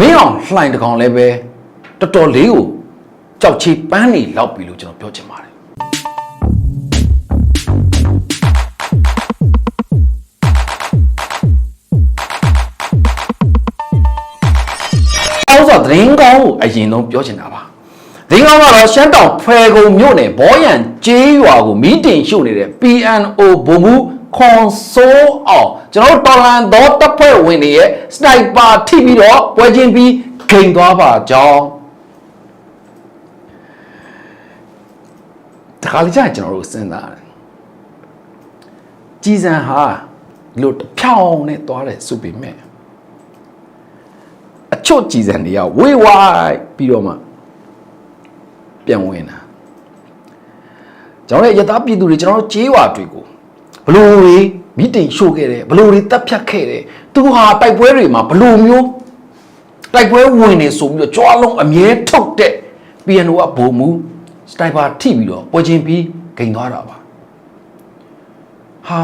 မင်းအောင်လှိုင်တကောင်လည်းပဲတော်တော်လေးကိုကြောက်ချေပန်းနေလောက်ပြီလို့ကျွန်တော်ပြောချင်ပါတယ်အောက်ဆိုသတင်းကောင်းကိုအရင်ဆုံးပြောချင်တာပါသတင်းကောင်းကတော့ရှမ်းတောင်ဖွယ်ကုံမြို့နယ်ဘောရန်ကျေးရွာကိုမီးတင်ရှို့နေတဲ့ PNO ဘုံမှုခွန်ဆိုးအောင် ကျွန်တော်တို့တော်လန်သောတပ်ဖွဲ့ဝင်တွေရဲ့စနိုက်ပါထိပြီးတော့ပွဲချင်းပြီးဂိမ်သွားပါကြောင်းတခါလေကြာရင်ကျွန်တော်တို့စဉ်းစားတယ်ကြည်စံဟာဒီလို့တစ်ဖြောင်းနဲ့သွားတယ်ဆိုပေမဲ့အချွတ်ကြည်စံတွေကဝေးဝိုင်းပြီးတော့မှပြန်ဝင်တာကျွန်တော်ရဲ့ယထာပြည်သူတွေကျွန်တော်တို့ကြေးဝါတွေကိုဘလို့တွေ မိတိန်ရှို့ခဲ့တယ်ဘလို့တွေတပ်ဖြတ်ခဲ့တယ်သူဟာတိုက်ပွဲတွေမှာဘလို့မျိုးတိုက်ပွဲဝင်နေဆိုပြီးတော့ကြွားလုံးအမြဲထုတ်တဲ့ PNO ကဘုံမူစတိုင်ပါထိပြီးတော့ပွဲချင်းပြီးဂိမ်သွားတာပါဟာ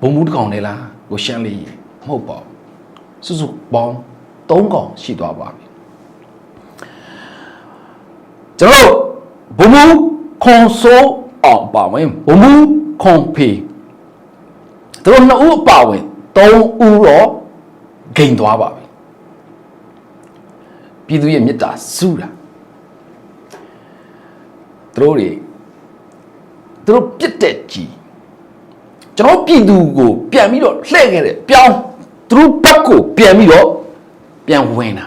ဘုံမူတစ်ကောင်လေလားကိုရှမ်းလေးရေမဟုတ်ပါဘူးစုစုပေါင်း၃កောင်ရှိသွားပါပြီကျွန်တော်တို့ဘုံမူခွန်ဆိုးအောင်ပါဝင်ဘုံမူခွန်ဖေ သူတို့နှစ်ဦးအပါဝင်၃ဦးတော့ဂိမ်သွားပါပြီပြည်သူရဲ့မေတ္တာစုတာသူတို့တွေသူတို့ပြစ်တဲ့ကြီးကျွန်တော်ပြည်သူကိုပြန်ပြီးတော့လှည့်ခဲ့တယ်ပြောင်းသူတို့ဘက်ကိုပြန်ပြီးတော့ပြန်ဝင်တာ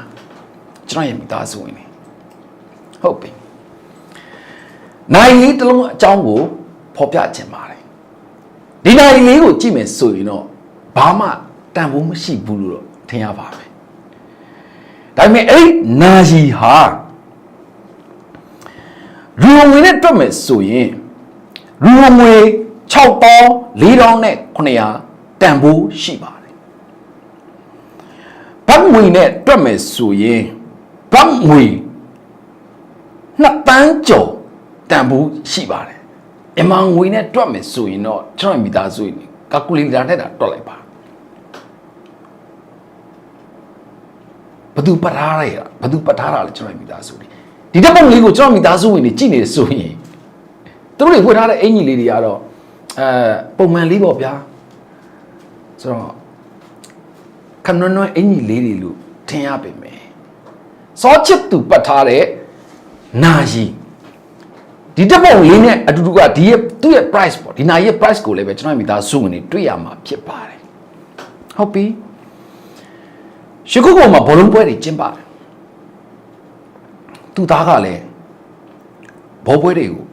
ကျွန်တော်ရဲ့မိသားစုဝင်နေဟုတ်ပြီနိုင်လေးတစ်လုံးအကြောင်းကိုဖော်ပြခြင်းပါတယ် ဒီနိုင်လေးကိုကြည့်မယ်ဆိုရင်တော့ဘာမှတန်ဖိုးမရှိဘူးလို့တော့ထင်ရပါပဲဒါပေမဲ့အဲ့ဒီနာရီဟာရူဝင်နဲ့တွက်မယ်ဆိုရင်ရူငွေ6တောင်း4တောင်းနဲ့900တန်ဖိုးရှိပါတယ်ဘတ်ငွေနဲ့တွက်မယ်ဆိုရင်ဘတ်ငွေ2တန်းကျော်တန်ဖိုးရှိပါတယ်အ မှန်ငွေနဲ့တွက်မယ်ဆိုရင်တော့ကျွန်တော်မိသားစုနေကာကူလီတာနဲ့တာတွက်လိုက်ပါဘသူပတ်ထားရတာဘသူပတ်ထားတာလဲကျွန်တော်မိသားစုနေဒီတက်ပုံလေးကိုကျွန်တော်မိသားစုဝင်နေကြည့်နေဆိုရင်သူတို့တွေဝတ်ထားတဲ့အင်ကြီးလေးတွေကတော့အဲပုံမှန်လေးပေါ့ဗျာဆိုတော့ခဏနွမ်းအင်ကြီးလေးတွေလို့ထင်ရပေမယ်စောချစ်သူပတ်ထားတဲ့နာရီ ဒီတက်ပုံလေးနဲ့အတူတူကဒီရဲ့သူ့ရဲ့ price ပေါ့ဒီနာရီရဲ့ price ကိုလည်းပဲကျွန်တော်မိသားစုဝင်နေတွေ့ရမှာဖြစ်ပါတယ်ဟုတ်ပြီရှုခုကုံမှာဘောလုံးပွဲတွေကျင်းပါတယ်သူသားကလည်းဘောပွဲတွေကို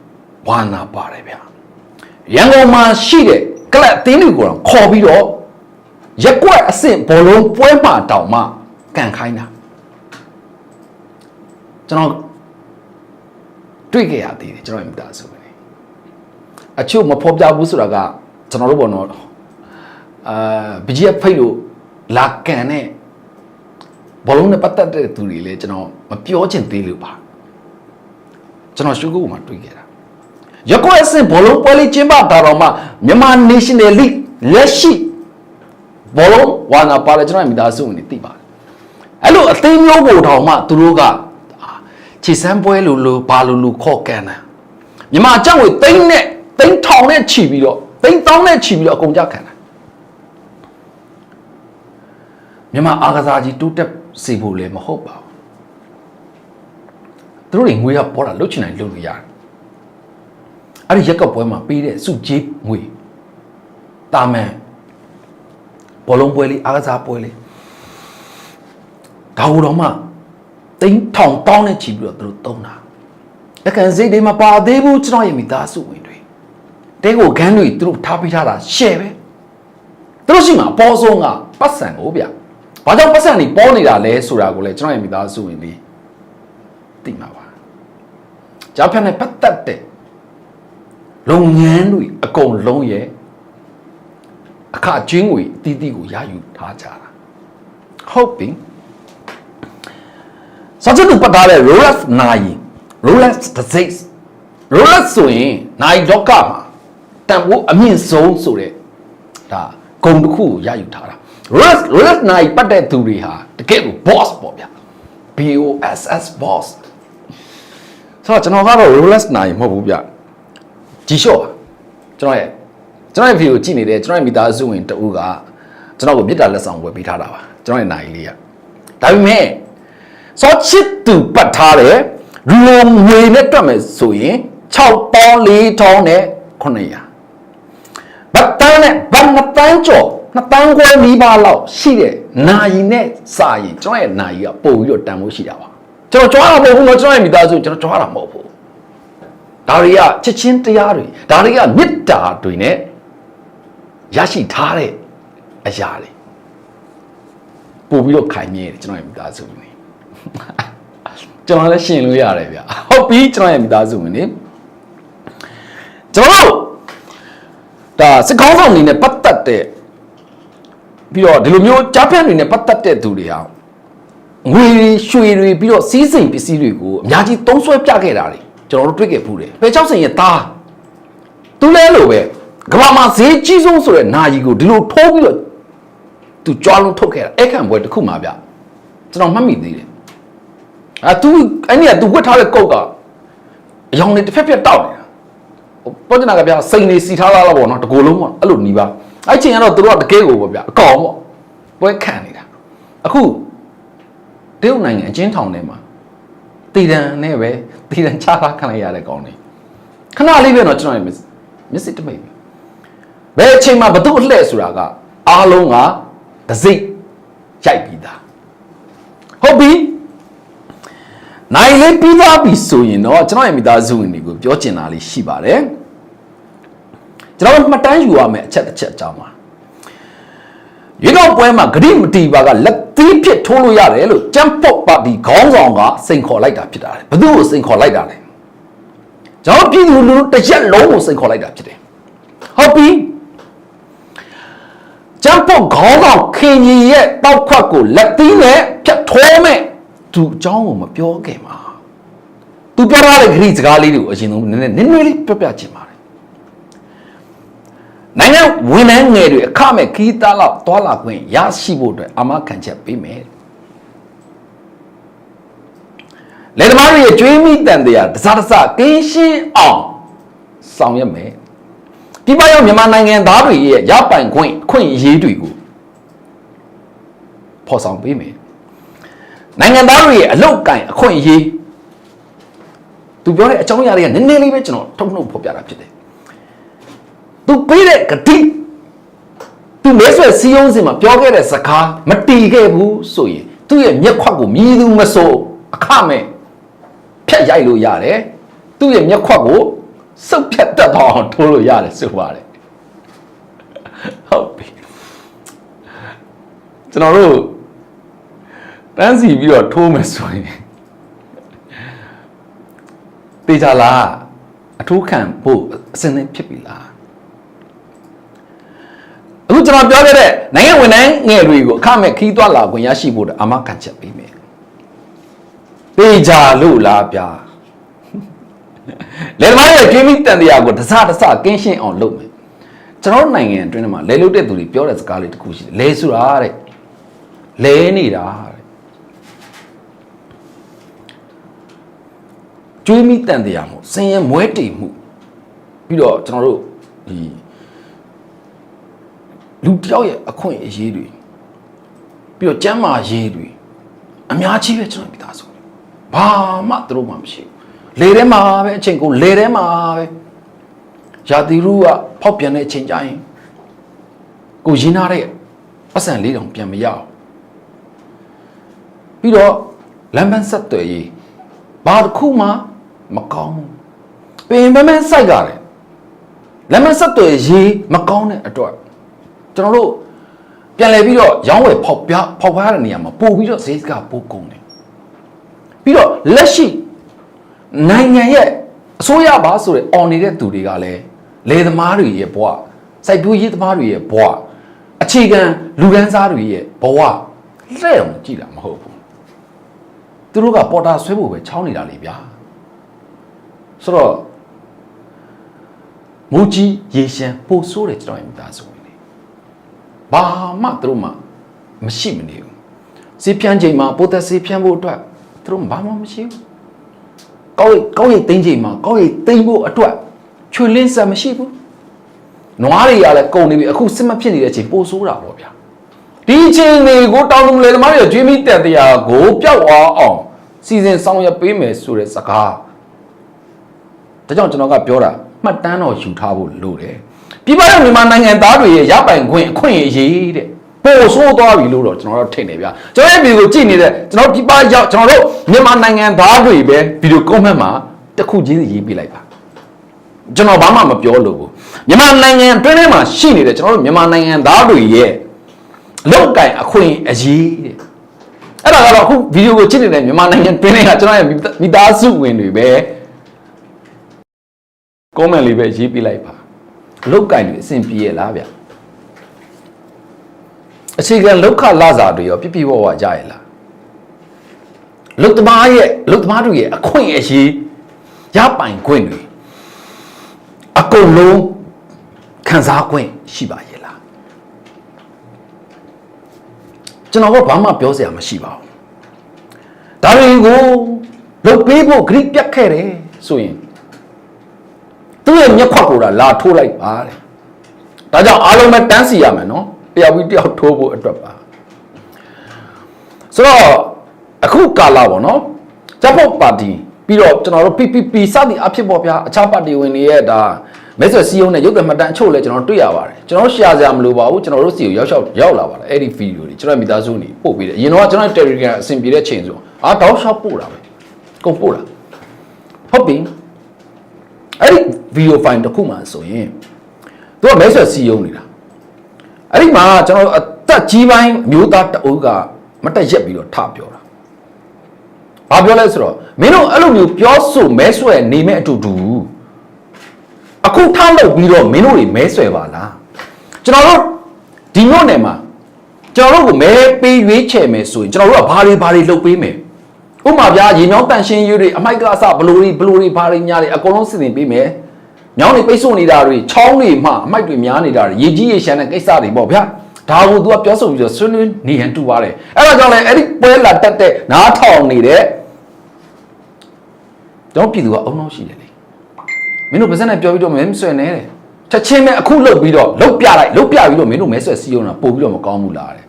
ဝါနာပါတယ်ဗျာရန်ကုန်မှာရှိတဲ့ကလပ်အသင်းတွေကိုတော့ခေါ်ပြီးတော့ရက်ကွက်အဆင့်ဘောလုံးပွဲမှာတောင်မှကန်ခိုင်းတာကျွန်တော် တွေ့ကြရသေးတယ်ကျွန်တော်မိသားစုပဲအချို့မဖော်ပြဘူးဆိုတာကကျွန်တော်တို့ဘောနော်အာဘကြီးဖိတ်လို့လာကန်တဲ့ဘောလုံးနဲ့ပတ်သက်တဲ့သူတွေလည်းကျွန်တော်မပြောချင်သေးလို့ပါကျွန်တော်ရှုပ်ကုတ်မှာတွေ့ခဲ့တာရက်ကွက်အဆင့်ဘောလုံးပွဲလေးကျင်းပတာတော့မှမြန်မာ National League လက်ရှိဘောလုံးဝါနာပါလေကျွန်တော်မိသားစုဝင်တွေသိပါတယ်အဲ့လိုအသိမျိုးကိုတောင်မှသူတို့က ခြေစမ်းပွဲလိုလိုဘာလိုလိုခေါ်ကန်တာမြန်မာအကြောင်းကိုတိမ့်နဲ့တိမ့်ထောင်နဲ့ခြီပြီးတော့တိမ့်တောင်းနဲ့ခြီပြီးတော့အကုန်ကြခံတာမြန်မာအာကစားကြီးတိုးတက်စေဖို့လည်းမဟုတ်ပါဘူးသူတို့တွေငွေကပေါ်တာလုတ်ချင်တိုင်းလုတ်လို့ရတယ်အဲ့ဒီရက်ကပွဲမှာပေးတဲ့စုကြီးငွေတာမန်ဘောလုံးပွဲလေးအားကစားပွဲလေးဒါဟိုတော့မှ တိန်းထောင်တောင်းနဲ့ချီပြီးတော့သူတို့တုံးတာလက်ကန်စိတ်တွေမပါသေးဘူးကျွန်တော်ရဲ့မိသားစုဝင်တွေတဲကိုခန်းတွေသူတို့ထားပေးထားတာရှယ်ပဲသူတို့ရှိမှာအပေါ်ဆုံးကပတ်စံကိုဗျဘာကြောင့်ပတ်စံတွေပေါ်နေတာလဲဆိုတာကိုလည်းကျွန်တော်ရဲ့မိသားစုဝင်တွေသိမှာပါကြားဖြတ်နဲ့ပတ်သက်တဲ့လုပ်ငန်းတွေအကုန်လုံးရဲ့အခကျင်းငွေအတီးတီးကိုရယူထားကြတာဟုတ်ပြီ စောချစ်သူပတ်ထားတဲ့ Rolex နိုင် Rolex တစ်စိတ် Rolex ဆိုရင်နိုင်ဒေါကမှာတန်ဖိုးအမြင့်ဆုံးဆိုတဲ့ဒါဂုံတစ်ခုကိုရယူထားတာ Rolex Rolex နိုင်ပတ်တဲ့သူတွေဟာတကယ်ကို boss ပေါ့ဗျာ BOSS boss ဆိုတော့ကျွန်တော်ကတော့ Rolex နိုင်မဟုတ်ဘူးဗျဂျီရှော့ကျွန်တော်ရဲ့ကျွန်တော်ရဲ့ video ကြည့်နေတဲ့ကျွန်တော်ရဲ့မိသားစုဝင်တဦးကကျွန်တော်ကိုမြစ်တာလက်ဆောင်ဝယ်ပေးထားတာပါကျွန်တော်ရဲ့နိုင်လေးကဒါပေမဲ့ စောချစ်သူပတ်ထားတဲ့လူငွေနဲ့တွက်မယ်ဆိုရင်6ပေါင်း4ထောင်းနဲ့900ဘတ်တန်းနဲ့ဘတ်နှစ်တန်းကျော်နှစ်တန်းခွဲနီးပါးလောက်ရှိတဲ့နာယီနဲ့စာရင်ကျွန်တော်ရဲ့နာယီကပို့ပြီးတော့တန်ဖိုးရှိတာပါကျွန်တော်ကြွားတာမဟုတ်ဘူးနော်ကျွန်တော်ရဲ့မိသားစုကျွန်တော်ကြွားတာမဟုတ်ဘူးဒါတွေကချက်ချင်းတရားတွေဒါတွေကမေတ္တာတွေနဲ့ရရှိထားတဲ့အရာတွေပို့ပြီးတော့ခိုင်မြဲတယ်ကျွန်တော်ရဲ့မိသားစု ကျွန်တော်လည်းရှင်လို့ရတယ်ဗျဟုတ်ပြီကျွန်တော်ရဲ့မိသားစုဝင်တွေကျွန်တော်တို့ဒါစစ်ကောင်းဆောင်တွေနဲ့ပတ်သက်တဲ့ပြီးတော့ဒီလိုမျိုးကြားဖြန့်တွေနဲ့ပတ်သက်တဲ့သူတွေဟာငွေတွေရွှေတွေပြီးတော့စီးစိမ်ပစ္စည်းတွေကိုအများကြီးသုံးဆွဲပြခဲ့တာတွေကျွန်တော်တို့တွေ့ခဲ့ဖူးတယ်။ဘယ်ချောက်စင်ရဲ့သားသူလဲလို့ပဲကမ္ဘာမှာဈေးကြီးဆုံးဆိုတဲ့နာယီကိုဒီလိုထိုးပြီးတော့သူကြွားလုံးထုတ်ခဲ့တာအဲ့ခံပွဲတစ်ခုမှဗျကျွန်တော်မှတ်မိသေးတယ်။ အဲ तू အဲ့ဒီက तू ဝတ်ထားတဲ့ကုတ်ကအယောင်တွေတစ်ဖက်ဖက်တောက်နေတာဟိုပေါ်ကျနာကဗျစိန်နေစီထားလာတော့ဗောနော်တကိုယ်လုံးပေါ့အဲ့လိုနီးပါအဲ့ချိန်ကတော့သူတို့ကတကယ်ကိုပေါ့ဗျအကောင်ပေါ့ပွဲခံနေတာအခုတရုတ်နိုင်ငံအချင်းထောင်ထဲမှာတည်တံနဲ့ပဲတည်တံချတာခံလိုက်ရတဲ့ကောင်တွေခဏလေးပဲတော့ကျွန်တော်မျက်စိတမိတ်ပဲဘယ်အချိန်မှာဘသူ့အလှဲ့ဆိုတာကအားလုံးကဒစိတ်ရိုက်ပြီးသားဟုတ်ပြီ နိုင်လေးပြီးသွားပြီဆိုရင်တော့ကျွန်တော်ရဲ့မိသားစုဝင်တွေကိုပြောချင်တာလေးရှိပါတယ်ကျွန်တော်မှတ်တမ်းယူရမယ်အချက်တစ်ချက်အကြောင်းပါရွေးကောက်ပွဲမှာဂရိမတီပါကလက်သီးဖြစ်ထိုးလို့ရတယ်လို့ကြမ်းပုတ်ပါတီခေါင်းဆောင်ကစိန်ခေါ်လိုက်တာဖြစ်တာလေဘသူ့ကိုစိန်ခေါ်လိုက်တာလဲကျွန်တော်ပြည်သူလူထုတစ်ရက်လုံးကိုစိန်ခေါ်လိုက်တာဖြစ်တယ်ဟုတ်ပြီကြမ်းပုတ်ခေါင်းဆောင်ခင်ကြီးရဲ့တောက်ခွက်ကိုလက်သီးနဲ့ဖြတ်ထိုးမဲ့ သူအကြောင်းကိုမပြောခင်မှာသူပြောထားတဲ့ဂရိစကားလေးတွေကိုအရင်ဆုံးနည်းနည်းနည်းနည်းလေးပြောပြချင်ပါတယ်နိုင်ငံဝန်ထမ်းငယ်တွေအခမဲ့ခီးသားလောက်တွာလာခွင့်ရရှိဖို့အတွက်အမခံချက်ပေးမယ်လေသမားတွေရဲ့ကြွေးမိတန်တရားတစားတစားကင်းရှင်းအောင်ဆောင်ရွက်မယ်ဒီပရောက်မြန်မာနိုင်ငံသားတွေရဲ့ရပိုင်ခွင့်အခွင့်အရေးတွေကိုဖော်ဆောင်ပေးမယ် နိုင်ငံသားတွေရဲ့အလုတ်ကင်အခွင့်အရေးသူပြောတဲ့အကြောင်းအရာတွေကနည်းနည်းလေးပဲကျွန်တော်ထုတ်နှုတ်ဖော်ပြတာဖြစ်တယ်သူပေးတဲ့ဂတိသူမဲဆွဲစီယုံးစင်မှာပြောခဲ့တဲ့စကားမတီးခဲ့ဘူးဆိုရင်သူ့ရဲ့မျက်ခွက်ကိုမြည်သူမဆိုအခမဲ့ဖြတ်ရိုက်လို့ရတယ်သူ့ရဲ့မျက်ခွက်ကိုစုပ်ဖြတ်တတ်တော့အောင်ထိုးလို့ရတယ်ဆိုပါတယ်ဟုတ်ပြီကျွန်တော်တို့ တန်းစီပြီးတော့ထိုးမယ်ဆိုရင်တေချာလားအထိုးခံဖို့အစင်းနဲ့ဖြစ်ပြီလားအခုကျွန်တော်ပြောခဲ့တဲ့နိုင်ငံဝန်ထမ်းငယ်တွေကိုအခမဲ့ခီးသွွာလာခွင့်ရရှိဖို့အမခံချက်ပေးမယ်တေချာလို့လားဗျာလေသမားရဲ့ကျွေးမိတန်တရားကိုတစတစကင်းရှင်းအောင်လုပ်မယ်ကျွန်တော်နိုင်ငံအတွင်းမှာလဲလုတဲ့သူတွေပြောတဲ့စကားလေးတစ်ခုရှိတယ်လဲဆိုတာတဲ့လဲနေတာ ကျွေးမိတန်တရားမို့စင်ရဲမွဲတေမှုပြီးတော့ကျွန်တော်တို့ဒီလူတယောက်ရဲ့အခွင့်အရေးတွေပြီးတော့ကျမ်းမာရေးတွေအများကြီးပဲကျွန်တော်မိသားစုဘာမှသူတို့မှမရှိဘူးလေထဲမှာပဲအချိန်ကုန်လေထဲမှာပဲရာသီဥကဖောက်ပြန်တဲ့အချိန်ကြရင်ကိုရင်းထားတဲ့ပတ်စံလေးတောင်ပြန်မရအောင်ပြီးတော့လမ်းပန်းဆက်သွယ်ရေးဘာတစ်ခုမှ မကောင်းဘူးပင်ပန်းစိုက်ကြတယ်လမ်းပန်းဆက်သွယ်ရေးမကောင်းတဲ့အတွက်ကျွန်တော်တို့ပြန်လဲပြီးတော့ရောင်းဝယ်ဖောက်ပြဖောက်ဖားတဲ့နေရာမှာပို့ပြီးတော့ဈေးကပို့ကုန်တယ်ပြီးတော့လက်ရှိနိုင်ငံရဲ့အစိုးရပါဆိုတဲ့အော်နေတဲ့သူတွေကလည်းလေသမားတွေရဲ့ဘဝစိုက်ပျိုးရေးသမားတွေရဲ့ဘဝအခြေခံလူဒန်းစားတွေရဲ့ဘဝလက်အောင်ကြည့်တာမဟုတ်ဘူးသူတို့ကပေါ်တာဆွဲဖို့ပဲချောင်းနေတာလေဗျာ ဆိုတော့မူကြီးရေရှမ်းပို့ဆိုးတယ်ကျွန်တော်ရဲ့မိသားစုဝင်တွေဘာမှသူတို့မှမရှိမနေဘူးစေးဖြန်းချိန်မှာပိုသက်စေးဖြန်းဖို့အတွက်သူတို့ဘာမှမရှိဘူးကောက်ရိတ်ကောက်ရိတ်သိမ်းချိန်မှာကောက်ရိတ်သိမ်းဖို့အတွက်ချွေလင်းဆက်မရှိဘူးနွားတွေကလည်းကုန်နေပြီအခုစစ်မဖြစ်နေတဲ့အချိန်ပိုဆိုးတာပေါ့ဗျာဒီအချိန်တွေကိုတောင်းတမလဲသမားတွေကျွေးမိတက်တရားကိုပျောက်သွားအောင်စီစဉ်ဆောင်ရွက်ပေးမယ်ဆိုတဲ့စကား ဒါကြောင့်ကျွန်တော်ကပြောတာမှတ်တမ်းတော့ယူထားဖို့လိုတယ်ပြည်ပရောက်မြန်မာနိုင်ငံသားတွေရဲ့ရပိုင်ခွင့်အခွင့်အရေးတဲ့ပို့ဆိုးသွားပြီလို့တော့ကျွန်တော်တို့ထင်နေဗျာကျွန်တော်ရဲ့ဗီဒီယိုကြည့်နေတဲ့ကျွန်တော်ပြည်ပရောက်ကျွန်တော်တို့မြန်မာနိုင်ငံသားတွေပဲဗီဒီယိုကွန်မန့်မှာတစ်ခုချင်းစီရေးပြလိုက်ပါကျွန်တော်ဘာမှမပြောလို့ဘူးမြန်မာနိုင်ငံအတွင်းထဲမှာရှိနေတဲ့ကျွန်တော်တို့မြန်မာနိုင်ငံသားတွေရဲ့အလောက်ကင်အခွင့်အရေးတဲ့အဲ့ဒါကတော့အခုဗီဒီယိုကိုကြည့်နေတဲ့မြန်မာနိုင်ငံတွင်းထဲကကျွန်တော်ရဲ့မိသားစုဝင်တွေပဲ comment လေးပဲရေးပြလိုက်ပါအလုတ်ကင်တွေအဆင်ပြေရလားဗျအခြေခံလောက်ခလာစာတွေရောပြပြဝဝကြရလားလုတ်သမားရဲ့လုတ်သမားတို့ရဲ့အခွင့်အရေးရပိုင်ခွင့်တွေအကုန်လုံးခံစားခွင့်ရှိပါရဲ့လားကျွန်တော်ကဘာမှပြောစရာမရှိပါဘူးဒါတွေကိုလုတ်ပေးဖို့ဂရိပြတ်ခဲ့တယ်ဆိုရင် သူ့ရဲ့မျက်ခွက်ကိုလာထိုးလိုက်ပါတဲ့ဒါကြောင့်အားလုံးပဲတန်းစီရမယ်နော်တယောက်ပြီးတယောက်ထိုးဖို့အတွက်ပါဆိုတော့အခုကာလာပေါ့နော်ဂျပန်ပါတီပြီးတော့ကျွန်တော်တို့ PPP စသည်အဖြစ်ပေါ့ဗျာအခြားပါတီဝင်တွေရဲ့ဒါမဲဆွယ်စီယုံနဲ့ရုပ်သံမှတ်တမ်းအချို့လဲကျွန်တော်တွေ့ရပါတယ်ကျွန်တော်ရှာစရာမလိုပါဘူးကျွန်တော်တို့စီကိုရောက်ရောက်ရောက်လာပါတယ်အဲ့ဒီဗီဒီယိုတွေကျွန်တော်မိသားစုနေပို့ပေးတယ်အရင်တော့ကျွန်တော် Telegram အဆင်ပြေတဲ့ချိန်ဆိုအာတောက်ရှောက်ပို့တာပဲကုန်ပို့တာဟုတ်ပြီ အဲ့ဒီဗီဒီယိုဖိုင်တစ်ခုမှဆိုရင်သူကမဲဆွယ်စီယုံနေတာအဲ့ဒီမှာကျွန်တော်အသက်ကြီးပိုင်းအမျိုးသားတအုပ်ကမတက်ရက်ပြီးတော့ထပြောတာဘာပြောလဲဆိုတော့မင်းတို့အဲ့လိုမျိုးပြောဆိုမဲဆွယ်နေမဲ့အတူတူအခုထားလုပ်ပြီးတော့မင်းတို့တွေမဲဆွယ်ပါလားကျွန်တော်တို့ဒီမြို့နယ်မှာကျွန်တော်တို့ကိုမဲပေးရွေးချယ်မယ်ဆိုရင်ကျွန်တော်တို့ကဘာတွေဘာတွေလုပ်ပေးမယ် ဥပမာဗျာရေမြောင်းတန်ရှင်းရွေးတွေအမိုက်ကအစဘလိုတွေဘလိုတွေဘာတွေညာတွေအကုန်လုံးစစ်တင်ပေးမယ်။မြောင်းတွေပိတ်ဆို့နေတာတွေချောင်းတွေမှအမိုက်တွေများနေတာတွေရေကြီးရေရှမ်းတဲ့ကိစ္စတွေပေါ့ဗျာ။ဒါကို तू ကပြောဆိုပြီးတော့ဆွေးနွေးနေဟန်တူပါတယ်။အဲ့ဒါကြောင့်လည်းအဲ့ဒီပွဲလာတက်တဲ့နားထောင်နေတဲ့တော့ပြည်သူကအုံနောက်ရှိတယ်လေ။မင်းတို့ပါဇက်နဲ့ပြောပြီးတော့မင်းဆွဲနေတယ်။ချက်ချင်းပဲအခုလုတ်ပြီးတော့လုတ်ပြလိုက်လုတ်ပြပြီးတော့မင်းတို့မဲဆွဲစီးအောင်တာပို့ပြီးတော့မကောင်းဘူးလားတဲ့။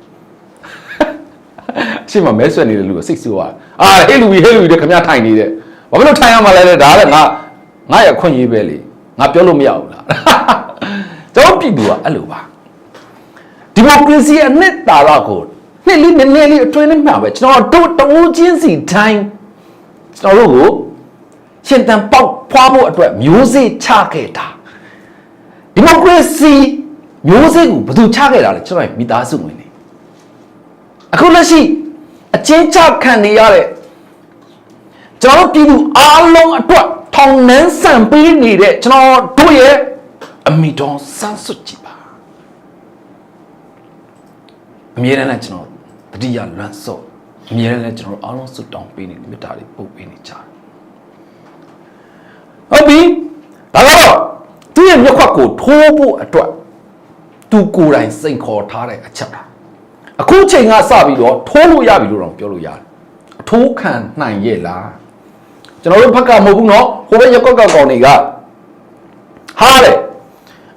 ရှေ့မှာမဲဆွဲနေတဲ့လူကစိတ်ဆိုးသွားအာဟဲ့လူကြီးဟဲ့လူကြီးတဲ့ခမရထိုင်နေတဲ့ဘာဖြစ်လို့ထိုင်ရမှာလဲတဲ့ဒါလည်းငါငါရခွင့်ရေးပဲလေငါပြောလို့မရဘူးလားကျွန်တော်ပြည်သူကအဲ့လိုပါဒီမိုကရေစီအနှစ်သာရကိုနှစ်လေးနည်းနည်းလေးအတွင်းနဲ့မှာပဲကျွန်တော်တို့တိုးချင်းစီတိုင်းကျွန်တော်တို့ကိုရှင်တန်ပေါက်ဖွားဖို့အတွက်မျိုးစေ့ချခဲ့တာဒီမိုကရေစီမျိုးစေ့ကိုဘယ်သူချခဲ့တာလဲကျွန်တော်ရဲ့မိသားစုဝင်တွေ အခုလက်ရှိအချင်းချခံနေရတဲ့ကျွန်တော်တို့ပြည်သူအားလုံးအတွက်ထောင်နှန်းဆန်ပေးနေတဲ့ကျွန်တော်တို့ရဲ့အမိတော်ဆန်းစွတ်ကြည့်ပါအမြဲတမ်းလည်းကျွန်တော်တတိယလွမ်းစော့အမြဲတမ်းလည်းကျွန်တော်တို့အားလုံးစွတ်တောင်းပေးနေမေတ္တာတွေပို့ပေးနေကြတယ်ဟုတ်ပြီဒါကတော့သူ့ရဲ့မျက်ခွက်ကိုထိုးဖို့အတွက်သူကိုယ်တိုင်စိန်ခေါ်ထားတဲ့အချက်ပါ အခုချိန်ကစပြီးတော့ထိုးလို့ရပြီလို့တော့ပြောလို့ရတယ်အထိုးခံနိုင်ရဲ့လားကျွန်တော်တို့ဘက်ကမဟုတ်ဘူးเนาะဟိုဘက်ရက်ကွက်ကကောင်တွေကဟာတဲ့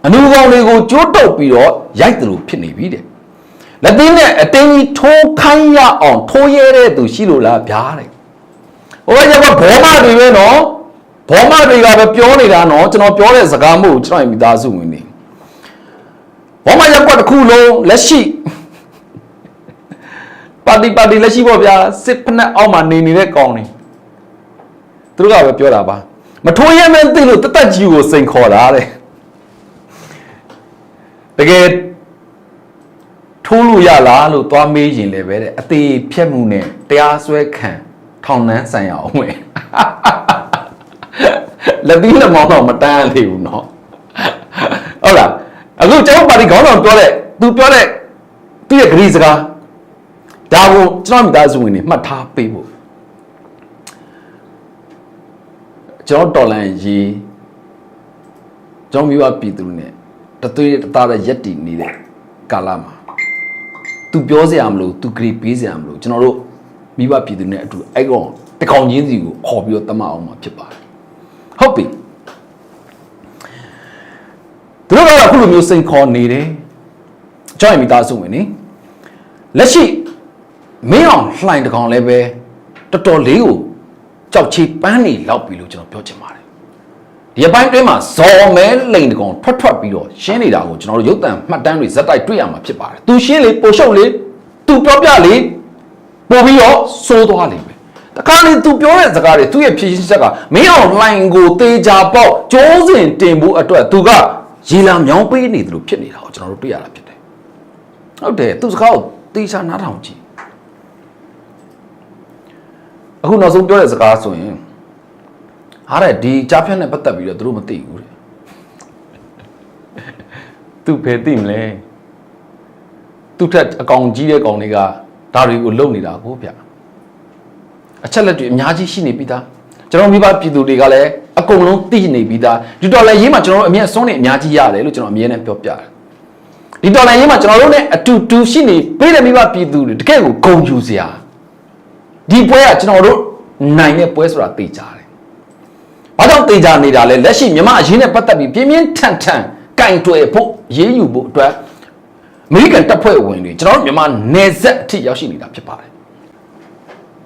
အနူကောင်တွေကိုကြိုးတုပ်ပြီးတော့ရိုက်တယ်လို့ဖြစ်နေပြီတဲ့လက်သေးနဲ့အတင်းကြီးထိုးခိုင်းရအောင်ထိုးရဲတဲ့သူရှိလို့လားဗျာတဲ့ဟိုဘက်ရက်ကဘောမတွေပဲเนาะဘောမတွေကပဲပြောနေတာเนาะကျွန်တော်ပြောတဲ့စကားမဟုတ်ဘူးကျွန်တော်ရဲ့မိသားစုဝင်နေဘောမရက်ကွက်တစ်ခုလုံးလက်ရှိ ပါတီပါတီလက်ရှိပေါ့ဗျာစစ်ဖက်နဲ့အောက်မှာနေနေတဲ့ကောင်တွေသူတို့ကပဲပြောတာပါမထိုးရဲမင်းသိလို့တသက်ကြီးကိုစိန်ခေါ်တာတဲ့တကယ်ထိုးလို့ရလားလို့သွားမေးရင်လည်းပဲတဲ့အသေးဖြတ်မှုနဲ့တရားစွဲခံထောင်နှန်းဆိုင်ရအောင်ဝင်လက်ပြီးလက်မောင်းတော့မတန်းသေးဘူးเนาะဟုတ်လားအခုကျွန်တော်ပါတီခေါင်းဆောင်ပြောတဲ့သူပြောတဲ့သူ့ရဲ့ဂရီစကား ဒါကိုကျွန်တော်မိသားစုဝင်တွေမှတ်ထားပေးဖို့ကျွန်တော်တော်လန်ရေးကျွန်တော်မိဘပြည်သူတွေနဲ့တသွေးတသားတဲ့ရက်တည်နေတဲ့ကာလမှာသူပြောစရာမလိုသူဂရိပေးစရာမလိုကျွန်တော်တို့မိဘပြည်သူနဲ့အတူအဲ့ကောင်တကောင်ချင်းစီကိုခေါ်ပြီးတော့တမအောင်မှာဖြစ်ပါတယ်ဟုတ်ပြီသူတို့ကတော့အခုလိုမျိုးစိန်ခေါ်နေတယ်ကြောက်ရင်မိသားစုဝင်နေလက်ရှိ မင်းအောင်လှိုင်တကောင်လည်းပဲတော်တော်လေးကိုကြောက်ချီပန်းနေလောက်ပြီလို့ကျွန်တော်ပြောချင်ပါတယ်ဒီအပိုင်းတွင်းမှာဇော်မဲလိန်တကောင်ထွက်ထွက်ပြီးတော့ရှင်းနေတာကိုကျွန်တော်တို့ရုပ်တံမှတ်တမ်းတွေဇက်တိုက်တွေ့ရမှာဖြစ်ပါတယ်သူရှင်းလေပိုရှုပ်လေသူပြောပြလေပို့ပြီးတော့စိုးသွားလိမ့်မယ်တခါလေသူပြောတဲ့စကားတွေသူ့ရဲ့ဖြည့်ရှင်းချက်ကမင်းအောင်လှိုင်ကိုတေချာပေါက်ကျိုးစင်တင်ဖို့အတွက်သူကရေလာမြောင်းပေးနေတယ်လို့ဖြစ်နေတာကိုကျွန်တော်တို့တွေ့ရတာဖြစ်တယ်ဟုတ်တယ်သူစကားကိုတေချာနားထောင်ကြည့် အခုနောက်ဆုံးပြောတဲ့စကားဆိုရင်ဟာတဲ့ဒီကြားဖြတ်နဲ့ပတ်သက်ပြီးတော့သူတို့မသိဘူးတဲ့သူဖယ်သိမလဲသူထက်အကောင်ကြီးတဲ့ကောင်တွေကဒါတွေကိုလုံနေတာကိုဗျအချက်လက်တွေအများကြီးရှိနေပြီးသားကျွန်တော်မိဘပြည်သူတွေကလည်းအကုန်လုံးသိနေပြီးသားဒီတော်လည်းရေးမှာကျွန်တော်တို့အမြတ်ဆုံးနေအများကြီးရတယ်လို့ကျွန်တော်အမြဲတမ်းပြောပြတယ်ဒီတော်လည်းရေးမှာကျွန်တော်တို့ ਨੇ အတူတူရှိနေပေးတဲ့မိဘပြည်သူတွေတကယ့်ကိုဂုဏ်ယူစရာ ဒီပွဲကကျွန်တော်တို့နိုင်တဲ့ပွဲဆိုတာသိကြတယ်ဘာကြောင့်သိကြနေတာလဲလက်ရှိမြမအရင်နဲ့ပတ်သက်ပြီးပြင်းပြင်းထန်ထန်ကင်တွယ်ဖို့ရေးယူဖို့အတွက်အမေရိကန်တပ်ဖွဲ့ဝင်တွေကျွန်တော်တို့မြန်မာနယ်စပ်အထိရောက်ရှိနေတာဖြစ်ပါတယ်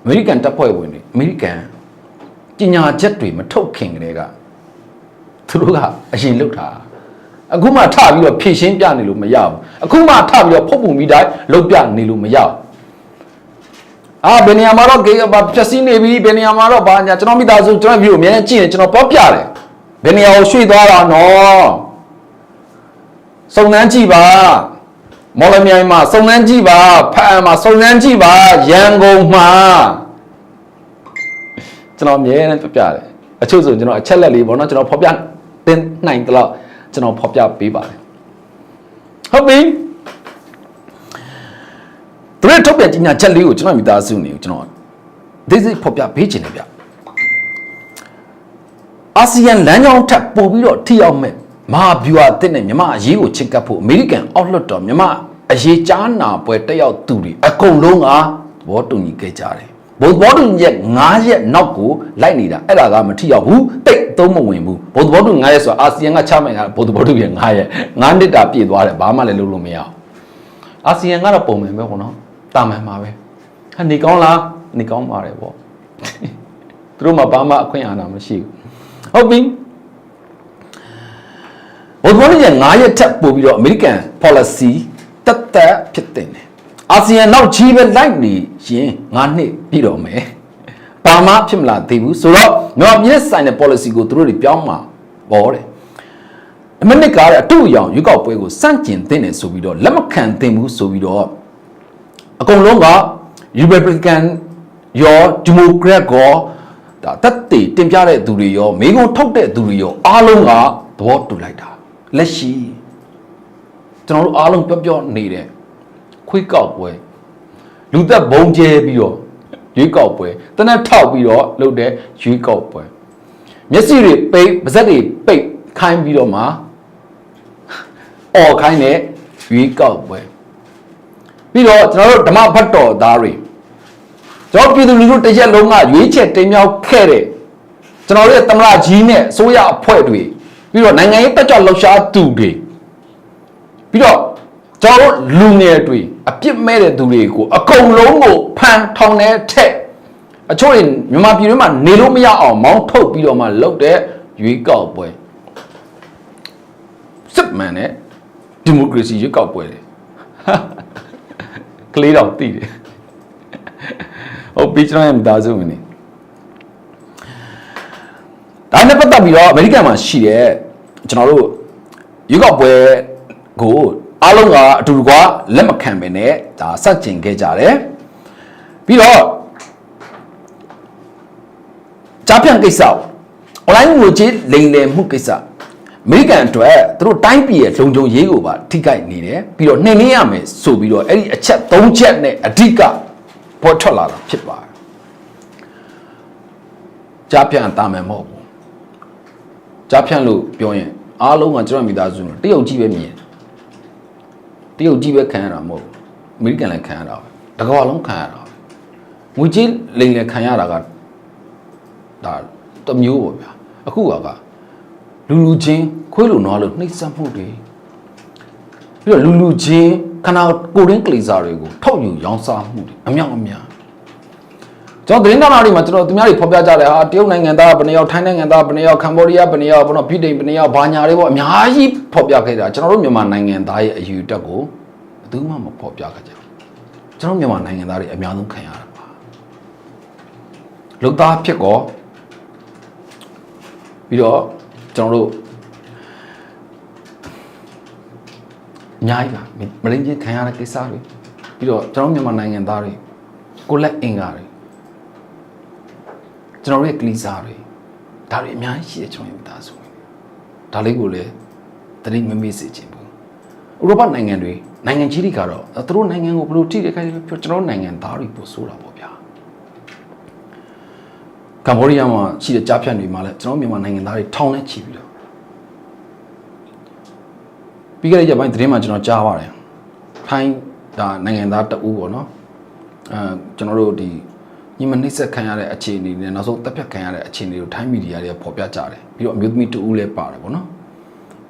အမေရိကန်တပ်ဖွဲ့ဝင်တွေအမေရိကန်ပညာချက်တွေမထုတ်ခင်ကတည်းကသူတို့ကအရင်လုတ်တာအခုမှထပြီးတော့ဖြည့်ရှင်းပြနေလို့မရဘူးအခုမှထပြီးတော့ဖုတ်ပုံပြီးတိုင်းလုတ်ပြနေလို့မရဘူး အာဘယ်နေရာမှာတော့ဂေးဘာဖြက်စီးနေပြီဘယ်နေရာမှာတော့ဘာညာကျွန်တော်မိသားစုကျွန်တော်ဗီဒီယိုအများကြီးကြည့်နေကျွန်တော်ပေါပြတယ်ဘယ်နေရာကိုရွှေ့သွားတာနော်စုံစမ်းကြည့်ပါမော်လမြိုင်မှာစုံစမ်းကြည့်ပါဖအံမှာစုံစမ်းကြည့်ပါရန်ကုန်မှာကျွန်တော်အမြဲတမ်းပြပြတယ်အချို့ဆိုကျွန်တော်အချက်လက်လေးပေါ့နော်ကျွန်တော်ဖော်ပြတင်နိုင်တယ်လို့ကျွန်တော်ဖော်ပြပေးပါတယ်ဟုတ်ပြီ သူတို့ထုတ်ပြန်ကြီးညာချက်လေးကိုကျွန်တော်မိသားစုနေကိုကျွန်တော်ဒီစိဖော်ပြပေးခြင်းတယ်ဗျအာဆီယံလမ်းကြောင်းထပ်ပို့ပြီးတော့ထိရောက်မဲ့မဟာဗျူဟာတစ်နဲ့မြမအရေးကိုချစ်ကပ်ဖို့အမေရိကန်အောက်လွှတ်တော်မြမအရေးကြားနာပွဲတက်ရောက်သူတွေအကုန်လုံးကသဘောတူညီခဲ့ကြတယ်ဘုဒ္ဓဘောတူညီချက်9ရက်နောက်ကိုလိုက်နေတာအဲ့ဒါကမထိရောက်ဘူးတိတ်သုံးမဝင်ဘူးဘုဒ္ဓဘောတူ9ရက်ဆိုတာအာဆီယံကချမှတ်တာဘုဒ္ဓဘောတူရဲ့9ရက်9နှစ်တာပြည့်သွားတယ်ဘာမှလည်းလုပ်လို့မရအောင်အာဆီယံကတော့ပုံမှန်ပဲပေါ့နော် တာမန်ပါပဲဟာနေကောင်းလားနေကောင်းပါတယ်ပေါ့သူတို့မှဘာမှအခွင့်အာဏာမရှိဘူးဟုတ်ပြီဘုဒ္ဓဘောတူရဲ့9ရက်ထပ်ပို့ပြီးတော့ American policy တက်တက်ဖြစ်တင်တယ်အာဆီယံနောက်ကြီးပဲလိုက်နေရင်9နှစ်ပြည့်တော့မယ်ဘာမှဖြစ်မလာသေးဘူးဆိုတော့မြန်မာပြည်ဆိုင်တဲ့ policy ကိုသူတို့တွေပြောင်းမှာပေါ်တယ်အမနစ်ကားတဲ့အတူအယောင်ရွေးကောက်ပွဲကိုစန့်ကျင်သင့်တယ်ဆိုပြီးတော့လက်မခံသင့်ဘူးဆိုပြီးတော့ အကုန်လုံးက Republican ရော Democrat ကောဒါတက်တည်တင်ပြတဲ့သူတွေရောမိကုံထုတ်တဲ့သူတွေရောအားလုံးကသဘောတူလိုက်တာလက်ရှိကျွန်တော်တို့အားလုံးပြောပြောနေတဲ့ခွေးကောက်ပွဲလူသက်ဘုံကျဲပြီးတော့ရွေးကောက်ပွဲတနက်ထောက်ပြီးတော့လုပ်တဲ့ရွေးကောက်ပွဲမျက်စိတွေပိတ်ပါးစပ်တွေပိတ်ခိုင်းပြီးတော့မှអော်ခိုင်းတဲ့ရွေးကောက်ပွဲ ပြီးတော့ကျွန်တော်တို့ဓမ္မဘတ်တော်သားတွေကျွန်တော်ပြည်သူလူထုတစ်ရက်လုံးကရွေးချက်တင်မြောက်ခဲ့တဲ့ကျွန်တော်တို့ရဲ့သမရကြီးနဲ့အစိုးရအဖွဲ့တွေပြီးတော့နိုင်ငံရေးတက်ကြွလှုပ်ရှားသူတွေပြီးတော့ကျွန်တော်တို့လူငယ်တွေအပြစ်မဲ့တဲ့သူတွေကိုအကုန်လုံးကိုဖန်ထောင်တဲ့ထက်အချို့တွေမြန်မာပြည်တွင်းမှာနေလို့မရအောင်မောင်းထုတ်ပြီးတော့မှလုပ်တဲ့ရွေးကောက်ပွဲစစ်မှန်တဲ့ဒီမိုကရေစီရွေးကောက်ပွဲလေ ကလေးတော်တည်တယ်ဟုတ်ပြီးကျွန်တော်ရဲ့မိသားစုဝင်နေဒါနဲ့ပတ်သက်ပြီးတော့အမေရိကန်မှာရှိတဲ့ကျွန်တော်တို့ရွေးကောက်ပွဲကိုအားလုံးကအတူတကွလက်မခံပဲနဲ့ဒါစတင်ခဲ့ကြတယ်ပြီးတော့ကြားပြန်ကိစ္စ online ငွေကြေးလိမ်လည်မှုကိစ္စ အမေရိကန်အတွက်သူတို့တိုင်းပြည်ရဲ့လုံခြုံရေးကိုပါထိခိုက်နေတယ်ပြီးတော့နှိမ်နင်းရမယ်ဆိုပြီးတော့အဲ့ဒီအချက်၃ချက်နဲ့အဓိကပေါ်ထွက်လာတာဖြစ်ပါတယ်ကြားပြန်တာမယ်မဟုတ်ဘူးကြားပြန်လို့ပြောရင်အားလုံးကကျွန်တော်မိသားစုတရုတ်ကြီးပဲမြင်တရုတ်ကြီးပဲခံရတာမဟုတ်ဘူးအမေရိကန်လည်းခံရတာပဲတကမ္ဘာလုံးခံရတာပဲငွေကြီးလိမ်လည်းခံရတာကဒါတစ်မျိုးပေါ့ဗျာအခုကက လူလူချင်းခွေးလိုနွားလိုနှိမ့်ဆက်မှုတွေပြီးတော့လူလူချင်းခန္ဓာကိုယ်ရင်းကလေးစားတွေကိုထုတ်ယူရောင်းစားမှုတွေအမြောက်အများကျွန်တော်သတင်းဌာနတွေမှာကျွန်တော်သူများတွေဖော်ပြကြတယ်ဟာတရုတ်နိုင်ငံသားဘယ်နှယောက်ထိုင်းနိုင်ငံသားဘယ်နှယောက်ကမ်ဘောဒီးယားဘယ်နှယောက်ဘောနော်ဗြိတိန်ဘယ်နှယောက်ဘာညာတွေပေါ့အများကြီးဖော်ပြခဲ့တာကျွန်တော်တို့မြန်မာနိုင်ငံသားရဲ့အယူတက်ကိုဘယ်သူမှမဖော်ပြခဲ့ကြဘူးကျွန်တော်မြန်မာနိုင်ငံသားတွေအများဆုံးခံရတာပါလုတ်သားဖြစ်ကောပြီးတော့ ကျွန်တော်တို့အများကြီးပါမရင်းချင်းခံရတဲ့ကိစ္စတွေပြီးတော့ကျွန်တော်မြန်မာနိုင်ငံသားတွေကိုလက်အင်္ကာတွေကျွန်တော်တို့ရဲ့ကလီစားတွေဒါတွေအများကြီးရှိတယ်ကျွန်တော်ရဲ့မိသားစုတွေဒါလေးကိုလည်းတတိမမေ့စေချင်ဘူးဥရောပနိုင်ငံတွေနိုင်ငံကြီးတွေကတော့သူတို့နိုင်ငံကိုဘယ်လိုထိတဲ့ခိုင်းလဲပြောကျွန်တော်တို့နိုင်ငံသားတွေပို့ဆိုတာပေါ့ဗျာ ကမ္ဘောဒီးယားမှာရှိတဲ့ကြားဖြတ်တွေမှာလည်းကျွန်တော်မြန်မာနိုင်ငံသားတွေထောင်နဲ့ချီပြီးတော့ပြီးခဲ့တဲ့ရက်ပိုင်းသတင်းမှာကျွန်တော်ကြားပါတယ်ဖိုင်းဒါနိုင်ငံသားတအူးပေါ့နော်အဲကျွန်တော်တို့ဒီညီမနှိမ့်ဆက်ခံရတဲ့အခြေအနေနဲ့နောက်ဆုံးတပ်ဖြတ်ခံရတဲ့အခြေအနေကိုထိုင်းမီဒီယာတွေကဖော်ပြကြတယ်ပြီးတော့အမျိုးသမီးတအူးလည်းပါတယ်ပေါ့နော်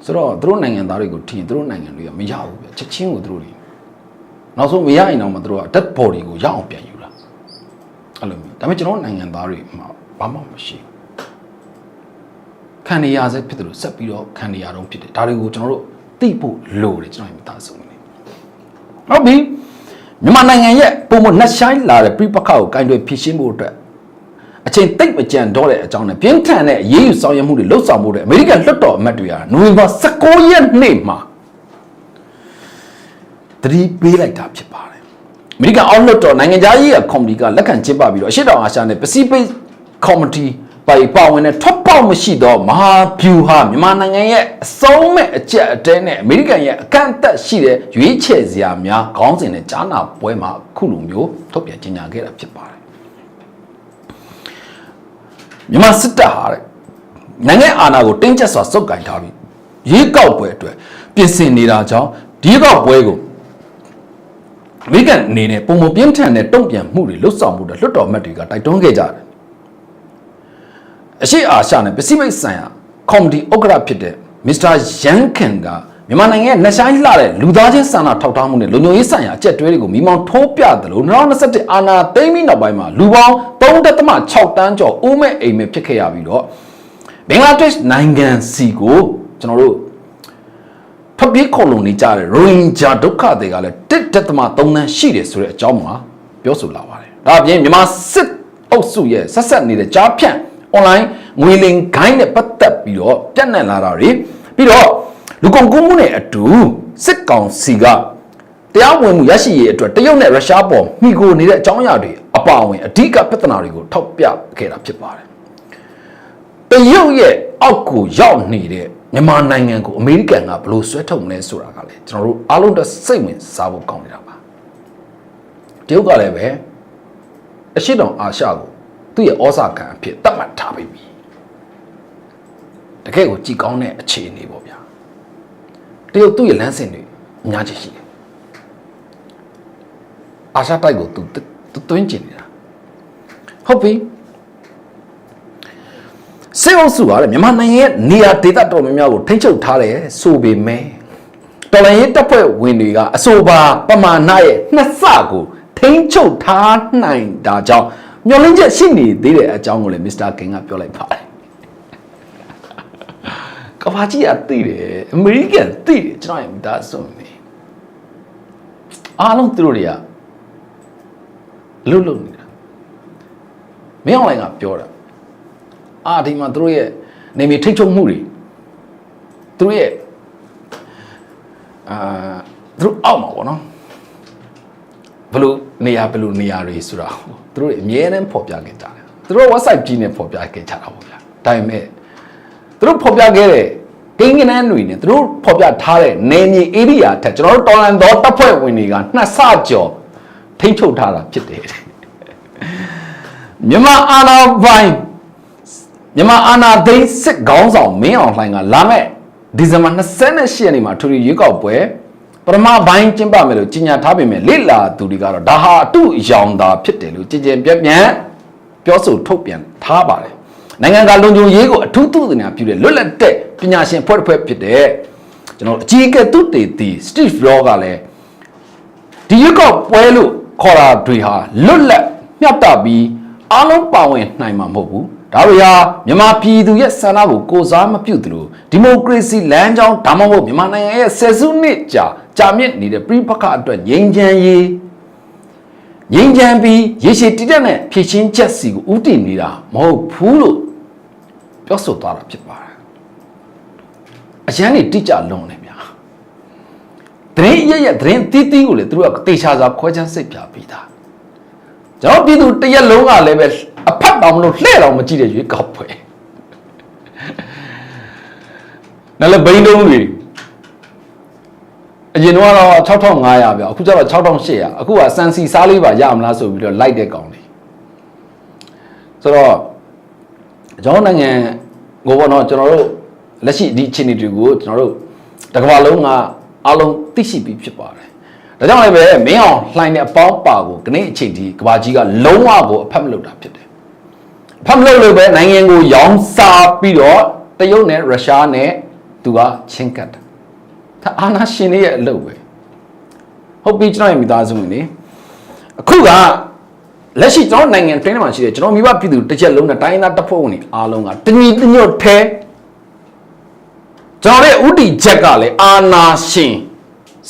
ဆိုတော့သူတို့နိုင်ငံသားတွေကိုထင်ရင်သူတို့နိုင်ငံတွေကမရဘူးပြချက်ချင်းကိုသူတို့တွေနောက်ဆုံးမရရင်တော့မှသူတို့က dead body ကိုရအောင်ပြန်ယူတာအဲ့လိုမျိုးဒါပေမဲ့ကျွန်တော်နိုင်ငံသားတွေမှာ ဘာမှမရှိဘူးခံနေရဆဲဖြစ်တယ်လို့ဆက်ပြီးတော့ခံနေရတော့ဖြစ်တယ်ဒါတွေကိုကျွန်တော်တို့သိဖို့လိုတယ်ကျွန်တော်ရဲ့မသားဆုံးနေဟုတ်ပြီမြန်မာနိုင်ငံရဲ့ပုံမနှက်ဆိုင်လာတဲ့ပြပခါကိုကင်တွယ်ဖြည့်ရှင်းဖို့အတွက်အချိန်တိတ်မကြံတော့တဲ့အကြောင်းနဲ့ပြင်းထန်တဲ့ရေးယူဆောင်ရွက်မှုတွေလှုပ်ဆောင်မှုတွေအမေရိကန်လွှတ်တော်အမတ်တွေကနိုဝင်ဘာ16ရက်နေ့မှာတတိပေးလိုက်တာဖြစ်ပါတယ်အမေရိကန်အောက်လွှတ်တော်နိုင်ငံသားရေးကော်မတီကလက်ခံကျင်းပပြီးတော့အရှိတောင်အာရှနဲ့ပစိဖိတ် ကော်မတီပိုင်ပါဝင်တဲ့ထွက်ပေါက်မရှိသောမဟာဗျူဟာမြန်မာနိုင်ငံရဲ့အဆုံးမဲ့အကျက်အတဲနဲ့အမေရိကန်ရဲ့အကန့်အသတ်ရှိတဲ့ရွေးချယ်စရာများခေါင်းစဉ်နဲ့ကြားနာပွဲမှာအခုလိုမျိုးထုတ်ပြန်ကြေညာခဲ့တာဖြစ်ပါတယ်မြန်မာစစ်တပ်ဟာတဲ့နိုင်ငံအာဏာကိုတင်းကျပ်စွာစုပ်ကိုင်ထားပြီးရွေးကောက်ပွဲအတွက်ပြင်ဆင်နေတာကြောင့်ဒီရွေးကောက်ပွဲကိုအမေရိကန်အနေနဲ့ပုံမပြင်းထန်တဲ့တုံ့ပြန်မှုတွေလှုပ်ဆောင်မှုတွေလွှတ်တော်အမတ်တွေကတိုက်တွန်းခဲ့ကြတယ် အရှိအာရှနဲ့ပစိဖိတ်ဆိုင်ရာကော်မတီဥက္ကဋ္ဌဖြစ်တဲ့မစ္စတာယန်ခင်ကမြန်မာနိုင်ငံရဲ့နှဆိုင်လှတဲ့လူသားချင်းစာနာထောက်ထားမှုနဲ့လူမျိုးရေးဆိုင်ရာအကျက်တွဲတွေကိုမိမောင်းထိုးပြတယ်လို့2021အာဏာသိမ်းပြီးနောက်ပိုင်းမှာလူပေါင်း3.6တန်းကျော်အိုးမဲ့အိမ်မဲ့ဖြစ်ခဲ့ရပြီးတော့ဘင်္ဂလားဒေ့ရှ်နိုင်ငံစီကိုကျွန်တော်တို့ထွက်ပြေးခေါ်လုံနေကြတဲ့ရိုဟင်ဂျာဒုက္ခတွေကလည်း1.3တန်းရှိတယ်ဆိုတဲ့အကြောင်းမှာပြောဆိုလာပါတယ်။ဒါအပြင်မြန်မာစစ်အုပ်စုရဲ့ဆက်ဆက်နေတဲ့ကြားဖြန့် online ငွေလင်ဂိုင်းနဲ့ပတ်သက်ပြီးတော့ပြန့်နှံ့လာတာတွေပြီးတော့လူကုန်ကူးမှုနဲ့အတူစစ်ကောင်စီကတရားဝင်မှုရရှိရေးအတွက်တရုတ်နဲ့ရုရှားပေါ်မှီခိုနေတဲ့အကြောင်းအရာတွေအပါအဝင်အဓိကပြဿနာတွေကိုထောက်ပြခဲ့တာဖြစ်ပါတယ်။တရုတ်ရဲ့အောက်ကိုရောက်နေတဲ့မြန်မာနိုင်ငံကိုအမေရိကန်ကဘယ်လိုဆွဲထုတ်မလဲဆိုတာကလည်းကျွန်တော်တို့အားလုံးတစိတ်ဝင်စားဖို့ကောင်းနေတာပါ။တရုတ်ကလည်းပဲအရှိတောင်အာရှကို သူ့ရဲ့ဩဇာခံအဖြစ်တတ်မှတ်ထားပြီးပြီတကယ်ကိုကြည်ကောင်းတဲ့အခြေအနေပေါ့ဗျာတရုတ်သူ့ရဲ့လမ်းစဉ်တွေအများကြီးရှိတယ်အာရှတိုက်ကိုသူသူတွင်းကျင်နေတာဟုတ်ပြီစေအုပ်စုကလည်းမြန်မာနိုင်ငံရဲ့နေရာဒေသတော်များများကိုထိ ंछ ချုပ်ထားတယ်ဆိုပေမဲ့တော်လိုင်းရေးတပ်ဖွဲ့ဝင်တွေကအဆိုပါပမာဏရဲ့နှစ်ဆကိုထိ ंछ ချုပ်ထားနိုင်တာကြောင့် မျောလင်းချက်ရှိနေသေးတဲ့အကြောင်းကိုလည်းမစ္စတာကင်ကပြောလိုက်ပါတယ်ကဘာကြီးကသိတယ်အမေရိကန်သိတယ်ကျွန်တော်ရဲ့မိသားစုနေအားလုံးသူတို့တွေကလှုပ်လှုပ်နေတာမင်းအောင်လိုင်းကပြောတာအာဒီမှာသူတို့ရဲ့နေမီထိတ်ချုံမှုတွေသူတို့ရဲ့အာသူတို့အောက်မှာပေါ့နော်ဘယ်လိုနေရာဘယ်လိုနေရာတွေဆိုတာ သူတို့အမြဲတမ်းဖော်ပြခဲ့ကြတယ်သူတို့ website ကြီးနဲ့ဖော်ပြခဲ့ကြတာပေါ့ဗျာဒါပေမဲ့သူတို့ဖော်ပြခဲ့တဲ့ကိန်းကနန်းတွေနဲ့သူတို့ဖော်ပြထားတဲ့နေမြေ area ထက်ကျွန်တော်တို့တော်လန်တော်တပ်ဖွဲ့ဝင်တွေကနှစ်ဆကျော်ထိမ့်ချုပ်ထားတာဖြစ်တယ်မြန်မာအာဏာပိုင်မြန်မာအာဏာသိမ်းစစ်ခေါင်းဆောင်မင်းအောင်လှိုင်ကလာမဲ့ဒီဇင်ဘာ28ရက်နေ့မှာထူထူရွေးကောက်ပွဲ ပထမပိုင်းကျင်းပမယ်လို့ကြီးညာထားပေမဲ့လိလာသူတွေကတော့ဒါဟာအတုအယောင်သာဖြစ်တယ်လို့ကြင်ကြင်ပြက်ပြန့်ပြောဆိုထုတ်ပြန်ထားပါတယ်နိုင်ငံကလုံခြုံရေးကိုအထူးသူတင်ပြုတဲ့လွတ်လပ်တဲ့ပညာရှင်ဖွဲ့တစ်ဖွဲ့ဖြစ်တဲ့ကျွန်တော်အကြီးအကဲသူတေတီ Steve Law ကလည်းဒီရွက်ကောက်ပွဲလို့ခေါ်တာတွေဟာလွတ်လပ်မျှတပြီးအားလုံးပါဝင်နိုင်မှာမဟုတ်ဘူး ဒါတွေဟာမြန်မာပြည်သူရဲ့ဆန္ဒကိုကိုစားမပြုတ်သလိုဒီမိုကရေစီလမ်းကြောင်းဒါမှမဟုတ်မြန်မာနိုင်ငံရဲ့ဆယ်စုနှစ်ကြာကြာမြင့်နေတဲ့ပြည်ပခအတွက်ငြိမ်းချမ်းရေးငြိမ်းချမ်းပြီးရေရှည်တည်တဲ့နဲ့ဖြည့်ချင်းချက်စီကိုဥတည်နေတာမဟုတ်ဘူးလို့ပြောဆိုသွားတာဖြစ်ပါတယ်အရန်နေတိကျလွန်နေဗျာသတင်းအရရဲ့သတင်းတီးတီးကိုလေသူတို့ကတေချာစွာခွဲခြမ်းစိတ်ပြပြီးသားကျွန်တော်ပြည်သူတရက်လုံးကလည်းပဲ အဖတ်တောင်မလို့လှဲ့တောင်မကြည့်တဲ့ရွေးကောက်ပွဲနော်လေဘိန်းတုံးကြီးအရင်တော့6500ဗျာအခုကျတော့6800အခုကစန်စီစားလေးပါရမလားဆိုပြီးတော့လိုက်တဲ့ကောင်လေးဆိုတော့ကျွန်တော်နိုင်ငံကိုဘောတော့ကျွန်တော်တို့လက်ရှိဒီအခြေအနေတွေကိုကျွန်တော်တို့တစ်ကမ္ဘာလုံးကအလုံးသိရှိပြီးဖြစ်ပါတယ်ဒါကြောင့်လည်းပဲမင်းအောင်လှိုင်းတဲ့အပေါင်းပါကိုခနေ့အချိန်ဒီကမ္ဘာကြီးကလုံးဝကိုအဖက်မလုပ်တာဖြစ်တယ်အ ဖက်မလုပ်လို့ပဲနိုင်ငံကိုရောင်းစားပြီးတော့တရုတ်နဲ့ရုရှားနဲ့သူကချင်းကပ်တာဒါအာနာရှင်တွေရဲ့အလုပ်ပဲဟုတ်ပြီကျွန်တော်ရဲ့မိသားစုဝင်လေအခုကလက်ရှိကျွန်တော်နိုင်ငံတွင်းထဲမှာရှိတဲ့ကျွန်တော်မိဘပြည်သူတစ်ချက်လုံးနဲ့တိုင်းသားတပ်ဖွဲ့ဝင်တွေအားလုံးကတညီတညွတ်ထဲကျွန်တော်ရဲ့ဥတီချက်ကလည်းအာနာရှင်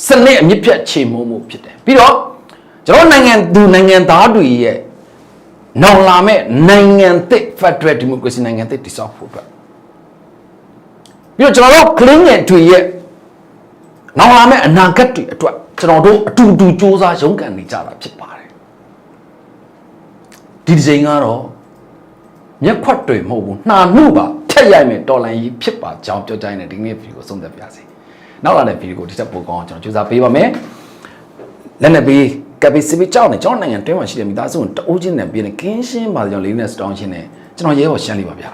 စနစ်အမြင့်ပြတ်ချေမှုမှုဖြစ်တယ်ပြီးတော့ကျွန်တော်နိုင်ငံသူနိုင်ငံသားတွေရဲ့ နောင်လာမဲ့နိုင်ငံသစ် Federal Democracy နိုင်ငံသစ်တည်ဆောက်ဖို့အတွက်ပြီးတော့ကျွန်တော်တို့ clean ငယ်တွေရဲ့နောင်လာမဲ့အနာဂတ်တွေအတွက်ကျွန်တော်တို့အတူတူစ조사ရုန်းကန်နေကြတာဖြစ်ပါတယ်ဒီဒီဇိန်ကတော့မျက်ခွက်တွေမဟုတ်ဘူးနှာနှုပါဖြတ်ရိုက်မယ်တော်လန်ကြီးဖြစ်ပါကြောင်းပြောကြရင်ဒီနေ့ဗီဒီယိုကိုဆုံးသက်ပါစေနောက်လာတဲ့ဗီဒီယိုကိုဒီချက်ပိုကောင်းအောင်ကျွန်တော်စူးစမ်းပေးပါမယ်လက်နဲ့ပေး ကပ်ပြီးစပီကြောင်းနဲ့ကျွန်တော်နိုင်ငံတွင်းမှာရှိတဲ့မိသားစုတအိုးချင်းနဲ့ပြင်းနေကင်းရှင်းပါကြောင့်လေးနဲ့စတောင်းချင်းနဲ့ကျွန်တော်ရဲဘော်ရှမ်းလေးပါဗျာ